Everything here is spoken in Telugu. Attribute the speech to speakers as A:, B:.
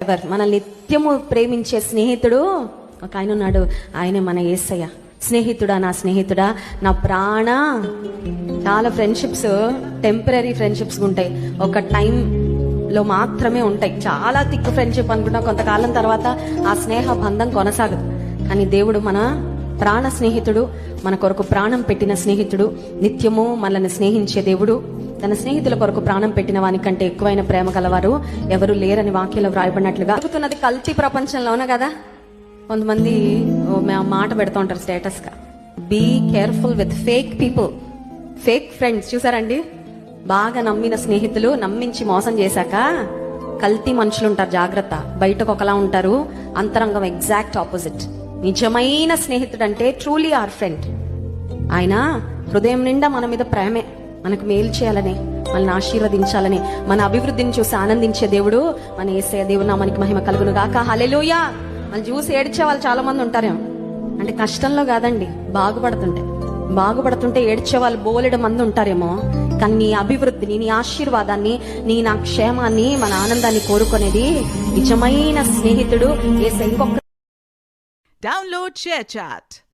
A: ఎవర్ మనల్ని నిత్యము ప్రేమించే స్నేహితుడు ఒక ఆయన ఉన్నాడు. ఆయనే మన ఏసయ్య. స్నేహితుడా నా స్నేహితుడా? నా ప్రాణ. చాలా ఫ్రెండ్షిప్స్ టెంపరీ ఫ్రెండ్షిప్స్ ఉంటాయి. ఒక టైం లో మాత్రమే ఉంటాయి. చాలా థిక్ ఫ్రెండ్షిప్ అనుకుంటాం. కొంతకాలం తర్వాత ఆ స్నేహ బంధం కొనసాగదు. కానీ దేవుడు మన ప్రాణ స్నేహితుడు మన కొరకు ప్రాణం పెట్టిన స్నేహితుడు నిత్యము మనల్ని స్నేహించే దేవుడు. తన స్నేహితుల కొరకు ప్రాణం పెట్టిన వానికంటే ఎక్కువైన ప్రేమ గలవారు ఎవరు లేరని వాక్యంలో వ్రాయబడినట్లుగా జరుగుతున్నది కల్తీ ప్రపంచంలోనే కదా? కొంతమంది మాట పెడుతూ ఉంటారు స్టేటస్గా be careful with fake people fake friends చూసారండి? బాగా నమ్మిన స్నేహితులు నమ్మించి మోసం చేశాక కల్తీ మనుషులు ఉంటారు జాగ్రత్త. బయటకు ఒకలా ఉంటారు అంతరంగం ఎగ్జాక్ట్ ఆపోజిట్. నిజమైన స్నేహితుడు అంటే ట్రూలీ ఆర్ ఫ్రెండ్. ఆయన హృదయం నిండా మన మీద ప్రేమే. మనకు మేలు చేయాలని మనల్ని ఆశీర్వదించాలని మన అభివృద్ధిని చూసి ఆనందించే దేవుడు మన ఏసయ దేవుడు నా మనకి మహిమ కలుగును గాక. హలెలుయా మనం చూసి ఏడ్చే వాళ్ళు చాలా మంది ఉంటారేమో. అంటే కష్టంలో కాదండి బాగుపడుతుంటే. బాగుపడుతుంటే ఏడ్చే వాళ్ళు బోలెడు మంది ఉంటారేమో. కానీ నీ అభివృద్ధిని నీ ఆశీర్వాదాన్ని నీ నా క్షేమాన్ని మన ఆనందాన్ని కోరుకునేది నిజమైన స్నేహితుడు ఏసై ఇంకొక
B: Download చాట్